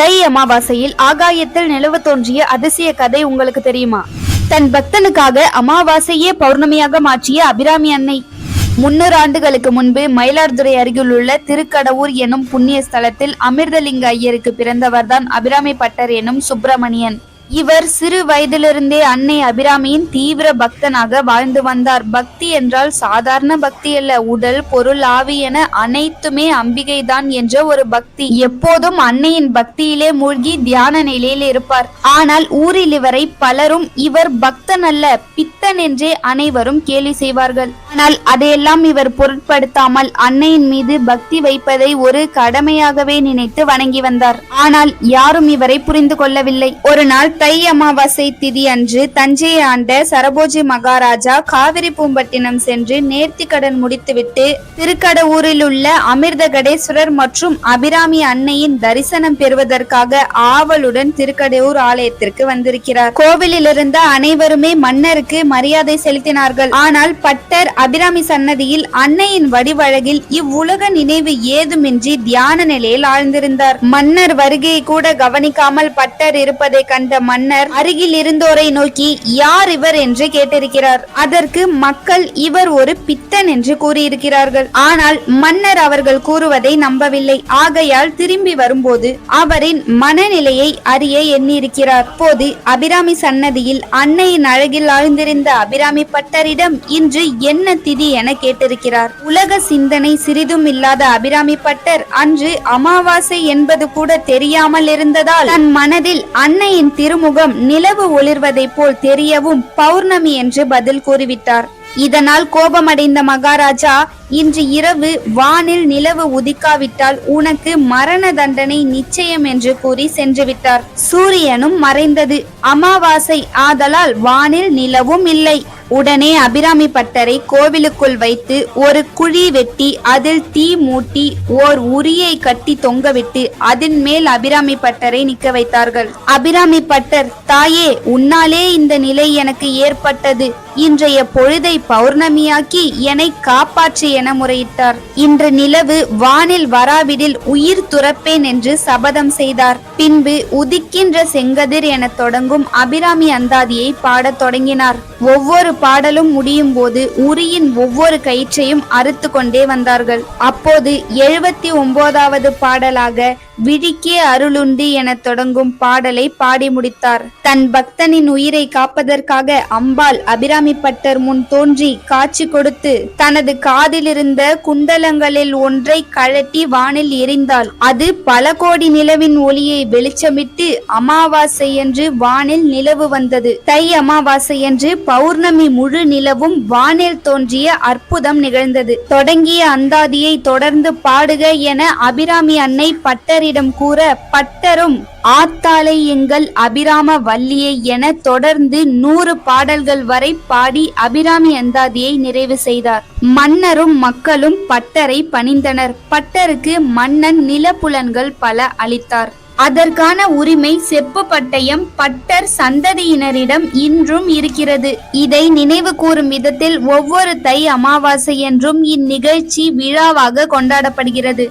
தை அமாவாசையில் ஆகாயத்தில் நிலவு தோன்றிய அதிசய கதை உங்களுக்கு தெரியுமா? தன் பக்தனுக்காக அமாவாசையே பௌர்ணமியாக மாற்றிய அபிராமி அன்னை. முன்னூறு ஆண்டுகளுக்கு முன்பு மயிலாடுதுறை அருகிலுள்ள திருக்கடவுர் எனும் புண்ணிய ஸ்தலத்தில் அமிர்தலிங்க ஐயருக்கு பிறந்தவர்தான் அபிராமி பட்டர் எனும் சுப்பிரமணியன். இவர் சிறு வயதிலிருந்தே அன்னை அபிராமியின் தீவிர பக்தனாக வாழ்ந்து வந்தார். பக்தி என்றால் சாதாரண பக்தி அல்ல. உடல் பொருள் ஆவி என அனைத்துமே அம்பிகைதான் என்ற ஒரு பக்தி. எப்போதும் அன்னையின் பக்தியிலே மூழ்கி தியான நிலையில் இருப்பார். ஆனால் ஊரில் இவரை பலரும் இவர் பக்தன் அல்ல பித்தன் என்றே அனைவரும் கேலி செய்வார்கள். ஆனால் அதையெல்லாம் இவர் பொருட்படுத்தாமல் அன்னையின் மீது பக்தி வைப்பதை ஒரு கடமையாகவே நினைத்து வணங்கி வந்தார். ஆனால் யாரும் இவரை புரிந்து கொள்ளவில்லை. ஒரு நாள் தை அமாவாசை திதி அன்று தஞ்சையை ஆண்ட சரபோஜி மகாராஜா காவிரி பூம்பட்டினம் சென்று நேர்த்திக்கடன் முடித்துவிட்டு திருக்கடவூரில் உள்ள அமிர்தகடேஸ்வரர் மற்றும் அபிராமி அன்னையின் தரிசனம் பெறுவதற்காக ஆவலுடன் திருக்கடையூர் ஆலயத்திற்கு வந்திருக்கிறார். கோவிலில் இருந்த அனைவருமே மன்னருக்கு மரியாதை செலுத்தினார்கள். ஆனால் பட்டர் அபிராமி சன்னதியில் அன்னையின் வடிவழகில் இவ்வுலக நினைவு ஏதுமின்றி தியான நிலையில் ஆழ்ந்திருந்தார். மன்னர் வருகையை கூட கவனிக்காமல் பட்டர் இருப்பதை கண்ட மன்னர் அருகில் இருந்தோரை நோக்கி யார் இவர்? என்று கேட்டிருக்கிறார். அதற்கு மக்கள் இவர் ஒரு பித்தன் என்று கூறியிருக்கிறார்கள். ஆனால் மன்னர் அவர்கள் கூறுவதை நம்பவில்லை. ஆகையால் திரும்பி வரும்போது அவரின் மனநிலையை அறிய எண்ணியிருக்கிறார். போது அபிராமி சன்னதியில் அன்னையின் அழகில் ஆழ்ந்திருந்த அபிராமி பட்டரிடம் இன்று என்ன திதி? என கேட்டிருக்கிறார். உலக சிந்தனை சிறிதும் இல்லாத அபிராமி பட்டர் அன்று அமாவாசை என்பது கூட தெரியாமல் இருந்ததால் தன் மனதில் அன்னையின் திருமுகம் நிலவு ஒளிர்வதைப் போல் தெரியவும் பௌர்ணமி என்று பதில் கூறிவிட்டார். இதனால் கோபமடைந்த மகாராஜா இன்று இரவு வானில் நிலவு உதிக்காவிட்டால் உனக்கு மரண தண்டனை நிச்சயம் என்று கூறி சென்று விட்டார். சூரியனும் மறைந்தது. அமாவாசை ஆதலால் வானில் நிலவும் இல்லை. உடனே அபிராமி பட்டரை கோவிலுக்குள் வைத்து ஒரு குழி வெட்டி அதில் தீ மூட்டி ஓர் உரியை கட்டி தொங்கவிட்டு அதன் மேல் அபிராமி பட்டரை நிக்க வைத்தார்கள். அபிராமி பட்டர் தாயே உன்னாலே இந்த நிலை எனக்கு ஏற்பட்டது. இன்றைய பொழுதை பௌர்ணமியாக்கி என்னை காப்பாற்றிய என முறையிட்டார். இன்று நிலவு வானில் வராவிடில் உயிர் துறப்பேன் என்று சபதம் செய்தார். பின்பு உதிக்கின்ற செங்கதிர் என தொடங்கும் அபிராமி அந்தாதியை பாடத் தொடங்கினார். ஒவ்வொரு பாடலும் முடியும் போது உரியின் ஒவ்வொரு கயிற்றையும் அறுத்து கொண்டே வந்தார்கள். அப்போது எழுபத்தி ஒன்பதாவது பாடலாக விழிக்கே அருளுண்டு என தொடங்கும் பாடலை பாடி முடித்தார். தன் பக்தனின் உயிரை காப்பதற்காக அம்பாள் அபிராமி பட்டர் முன் தோன்றி காட்சி கொடுத்து தனது காதிலிருந்த குண்டலங்களில் ஒன்றை கழட்டி வானில் எரிந்தாள். அது பல கோடி நிலவின் ஒளியை வெளிச்சமிட்டு அமாவாசை என்று வானில் நிலவு வந்தது. தை அமாவாசை என்று பௌர்ணமி முழு நிலவும் வானில் தோன்றிய அற்புதம் நிகழ்ந்தது. தொடங்கிய அந்தாதியை தொடர்ந்து பாடுக என அபிராமி அன்னை பட்டரிடம் கூற பட்டரும் ஆத்தாளை எங்கள் அபிராம வள்ளியை என தொடர்ந்து நூறு பாடல்கள் வரை பாடி அபிராமி அந்தாதியை நிறைவு செய்தார். மன்னரும் மக்களும் பட்டரை பணிந்தனர். பட்டருக்கு மன்னன் நிலப்புலன்கள் பல அளித்தார். அதற்கான உரிமை செப்பு பட்டயம் பட்டர் சந்ததியினரிடம் இன்றும் இருக்கிறது. இதை நினைவு கூறும் விதத்தில் ஒவ்வொரு தை அமாவாசை என்றும் இந்நிகழ்ச்சி விழாவாக கொண்டாடப்படுகிறது.